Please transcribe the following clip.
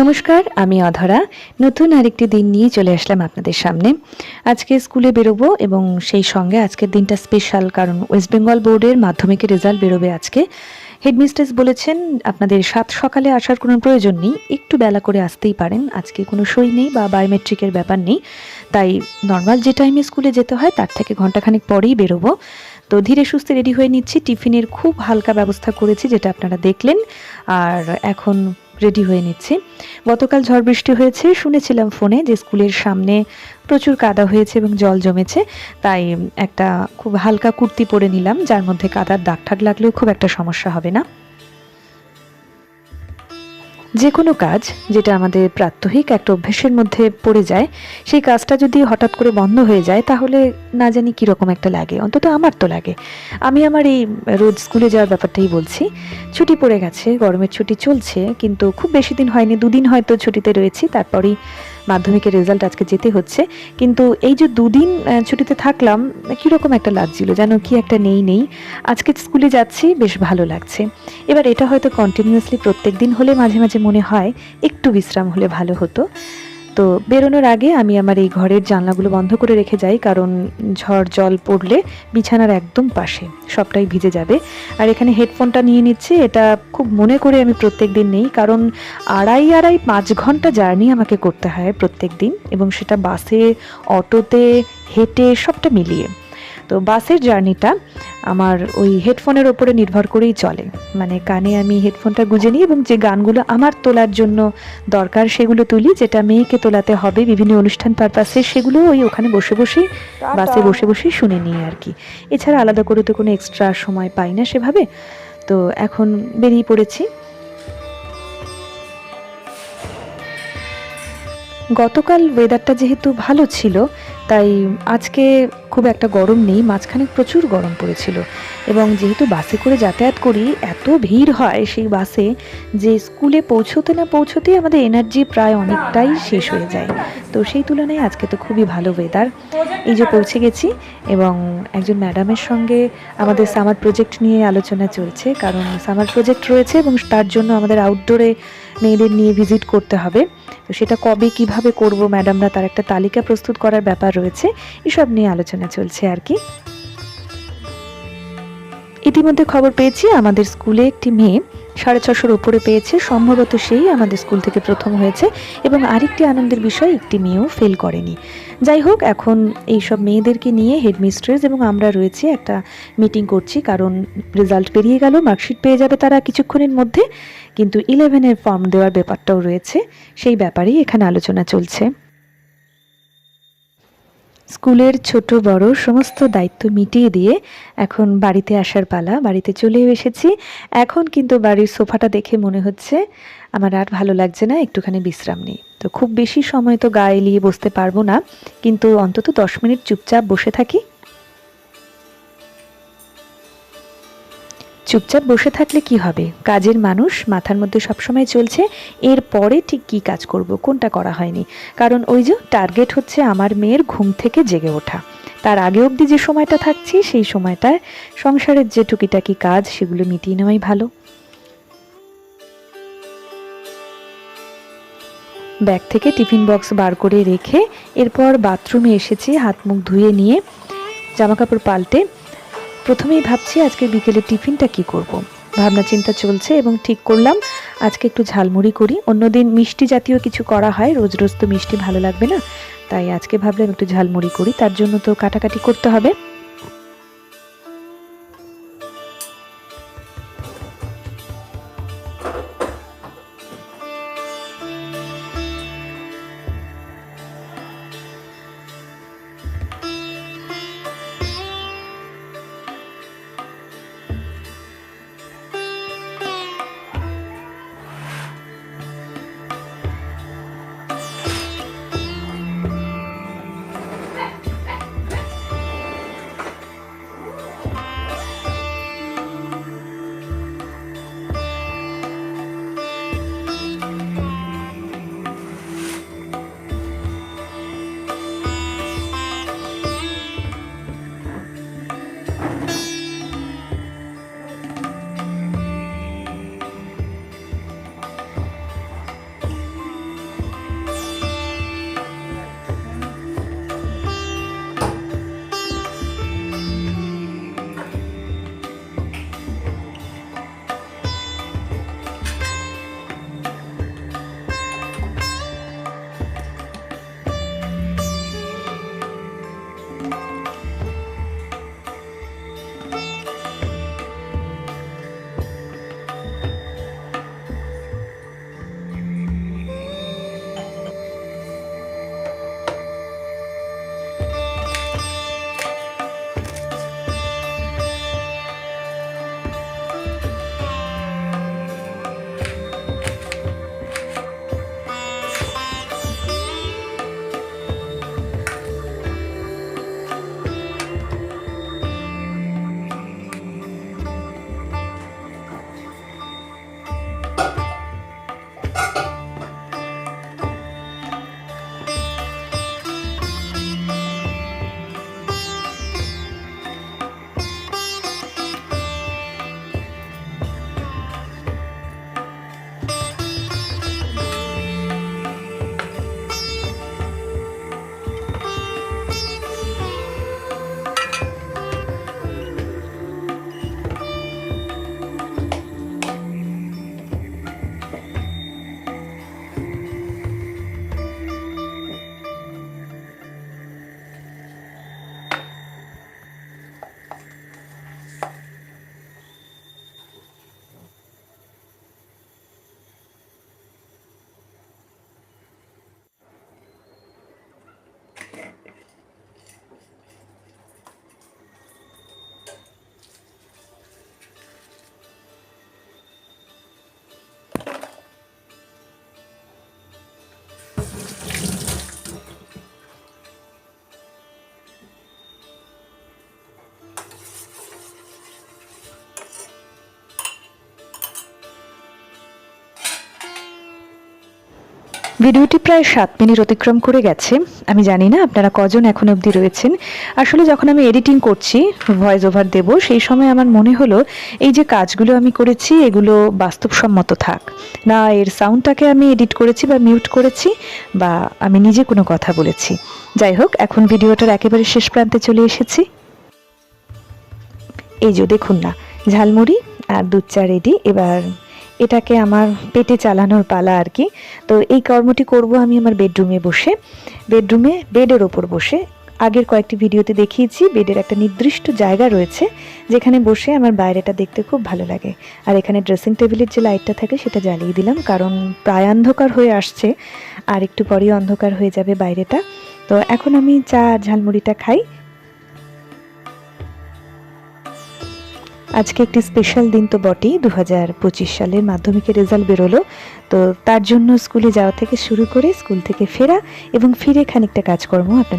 নমস্কার, আমি অধরা। নতুন আরেকটি দিন নিয়ে চলে আসলাম আপনাদের সামনে। আজকে স্কুলে বেরোবো এবং সেই সঙ্গে আজকের দিনটা স্পেশাল কারণ ওয়েস্ট বেঙ্গল বোর্ডের মাধ্যমিকের রেজাল্ট বেরোবে আজকে। হেডমিস্ট্রেস বলেছেন, আপনাদের সাত সকালে আসার কোনো প্রয়োজন নেই, একটু বেলা করে আসতেই পারেন। আজকে কোনো সই নেই বা বায়োমেট্রিকের ব্যাপার নেই। তাই নর্মাল যে টাইমে স্কুলে যেতে হয়, তার থেকে ঘন্টাখানেক পরেই বেরোবো। তো ধীরে সুস্থে রেডি হয়ে নিচ্ছি। টিফিনের খুব হালকা ব্যবস্থা করেছি, যেটা আপনারা দেখলেন। আর এখন রেডি হয়ে নিচ্ছি। গতকাল ঝড় বৃষ্টি হয়েছে, শুনেছিলাম ফোনে যে স্কুলের সামনে প্রচুর কাদা হয়েছে এবং জল জমেছে, তাই একটা খুব হালকা কুর্তি পরে নিলাম, যার মধ্যে কাদার দাগ ঠাক লাগলেও খুব একটা সমস্যা হবে না। যে কোনো কাজ যেটা আমাদের প্রাত্যহিক একটা অভ্যেসের মধ্যে পড়ে যায়, সেই কাজটা যদি হঠাৎ করে বন্ধ হয়ে যায়, তাহলে না জানি কীরকম একটা লাগে। অন্তত আমার তো লাগে। আমি আমার এই রোজ স্কুলে যাওয়ার ব্যাপারটাই বলছি। ছুটি পড়ে গেছে, গরমের ছুটি চলছে, কিন্তু খুব বেশি দিন হয়নি, দুদিন হয়তো ছুটিতে রয়েছি, তারপরেই মাধ্যমিকের রেজাল্ট আজকে যেতে হচ্ছে। কিন্তু এই যে দুদিন ছুটিতে থাকলাম, কীরকম একটা লাগছিল? যেন কি একটা নেই নেই। আজকে স্কুলে যাচ্ছি, বেশ ভালো লাগছে। এবার এটা হয়তো কন্টিনিউয়াসলি প্রত্যেক দিন হলে মাঝে মাঝে মনে হয়, একটু বিশ্রাম হলে ভালো হতো। তো বেরোনোর আগে আমি আমার এই ঘরের জানলাগুলো বন্ধ করে রেখে যাই, কারণ ঝড় জল পড়লে বিছানার একদম পাশে সবটাই ভিজে যাবে। আর এখানে হেডফোনটা নিয়ে নিচ্ছি, এটা খুব মনে করে আমি প্রত্যেক দিন নেই, কারণ আড়াই আড়াই পাঁচ ঘণ্টা জার্নি আমাকে করতে হয় প্রত্যেক দিন এবং সেটা বাসে, অটোতে, হেঁটে সবটা মিলিয়ে। তো বাসের জার্নিটা আমার ওই হেডফোনের ওপরে নির্ভর করেই চলে। মানে কানে আমি হেডফোনটা গুঁজে নিই এবং যে গানগুলো আমার তোলার জন্য দরকার সেগুলো তুলি যেটা মেয়েকে তোলাতে হবে বিভিন্ন অনুষ্ঠান পারপাসে সেগুলো ওই ওখানে বসে বসেই বাসে বসে বসেই শুনে নিই আর কি। এছাড়া আলাদা করে তো কোনো এক্সট্রা সময় পাই না সেভাবে। তো এখন বেরিয়ে পড়েছি। গতকাল ওয়েদারটা যেহেতু ভালো ছিল তাই আজকে খুব একটা গরম নেই, মাঝখানে প্রচুর গরম পড়েছিল। এবং যেহেতু বাসে করে যাতায়াত করি, এত ভিড় হয় সেই বাসে যে স্কুলে পৌঁছতে না পৌঁছতেই আমাদের এনার্জি প্রায় অনেকটাই শেষ হয়ে যায়। তো সেই তুলনায় আজকে তো খুবই ভালো ওয়েদার এই যে পৌঁছে গেছি এবং একজন ম্যাডামের সঙ্গে আমাদের সামার প্রজেক্ট নিয়ে আলোচনা চলছে, কারণ সামার প্রজেক্ট রয়েছে এবং তার জন্য আমাদের আউটডোরে মেয়েদের নিয়ে ভিজিট করতে হবে। তো সেটা কবে, কীভাবে করব ম্যাডামরা তার একটা তালিকা প্রস্তুত করার ব্যাপার রয়েছে। এসব নিয়ে আলোচনা চলছে আর কি। ইতিমধ্যে খবর পেয়েছি, আমাদের স্কুলে একটি মেয়ে সাড়ে ছশোর উপরে পেয়েছে। সম্ভবত সেই আমাদের স্কুল থেকে প্রথম হয়েছে এবং আরেকটি আনন্দের বিষয়, একটি মেয়েও ফেল করেনি। যাই হোক, এখন এই সব মেয়েদেরকে নিয়ে হেডমিস্ট্রেস এবং আমরা রয়েছে একটা মিটিং করছি, কারণ রেজাল্ট বেরিয়ে গেল মার্কশিট পেয়ে যাবে তারা কিছুক্ষণের মধ্যে। কিন্তু ইলেভেনের ফর্ম দেওয়ার ব্যাপারটাও রয়েছে, সেই ব্যাপারেই এখানে আলোচনা চলছে। স্কুলের ছোট বড় সমস্ত দায়িত্ব মিটিয়ে দিয়ে এখন বাড়িতে আসার পালা, বাড়িতে চলে এসেছি। এখন কিন্তু বাড়ির সোফাটা দেখে মনে হচ্ছে আমার আর ভালো লাগছে না, একটুখানি বিশ্রাম নেই। তো খুব বেশি সময় তো গায়ে এলিয়ে বসতে পারব না, কিন্তু অন্তত দশ মিনিট চুপচাপ বসে থাকি। চুপচাপ বসে থাকলে কি হবে? কাজের মানুষ মাথার মধ্যে সবসময় চলছে এর পরে ঠিক কি কাজ করব? কোনটা করা হয়নি? কারণ ওই যে টার্গেট হচ্ছে আমার মেয়ের ঘুম থেকে জেগে ওঠা। তার আগে অবধি যে সময়টা থাকছি, সেই সময়টায় সংসারের যে টুকিটাকি কাজ, সেগুলো মিটিয়ে নেওয়াই ভালো। ব্যাগ থেকে টিফিন বক্স বার করে রেখে এরপর বাথরুমে এসেছি, হাত মুখ ধুয়ে নিয়ে জামাকাপড় পাল্টে প্রথমেই ভাবছি আজকে বিকেলে টিফিনটা কি করব। ভাবনা চিন্তা চলছে এবং ঠিক করলাম, আজকে একটু ঝালমুড়ি করি। অন্যদিন মিষ্টি জাতীয় কিছু করা হয়, রোজ রোজ তো মিষ্টি ভালো লাগবে না। তাই আজকে ভাবলাম একটু ঝালমুড়ি করি, তার জন্য তো কাটাকাটি করতে হবে। ভিডিওটি প্রায় সাত মিনিট অতিক্রম করে গেছে। আমি জানি না আপনারা কজন এখন অবধি রয়েছেন। আসলে যখন আমি এডিটিং করছি, ভয়েস ওভার দেব, সেই সময় আমার মনে হলো, এই যে কাজগুলো আমি করেছি, এগুলো বাস্তবসম্মত থাক। না, এর সাউন্ডটাকে আমি এডিট করেছি বা মিউট করেছি বা আমি নিজে কোনো কথা বলেছি। যাই হোক, এখন ভিডিওটার একেবারে শেষ প্রান্তে চলে এসেছি। এই যে দেখুন না, ঝালমুড়ি আর দুধ চা রেডি এবার এটাকে আমার পেটে চালানোর পালা আর কি। তো এই কর্মটি করব আমি আমার বেডরুমে বসে। বেডরুমে, বেডের ওপর বসে। আগের কয়েকটি ভিডিওতে দেখিয়েছি, বেডের একটা নির্দিষ্ট জায়গা রয়েছে, যেখানে বসে আমার বাইরেটা দেখতে খুব ভালো লাগে। আর এখানে ড্রেসিং টেবিলের যে লাইটটা থাকে সেটা জ্বালিয়ে দিলাম, কারণ প্রায় অন্ধকার হয়ে আসছে, আর একটু পরেই অন্ধকার হয়ে যাবে বাইরেটা। তো এখন আমি চা, ঝালমুড়িটা খাই। আজকে একটি স্পেশাল দিন তো বটেই দু হাজার পঁচিশ সালের মাধ্যমিকের রেজাল্ট বেরোলো। তো তার জন্য স্কুলে যাওয়া থেকে শুরু করে স্কুল থেকে ফেরা এবং ফিরে খানিকটা কাজকর্ম আপনাদের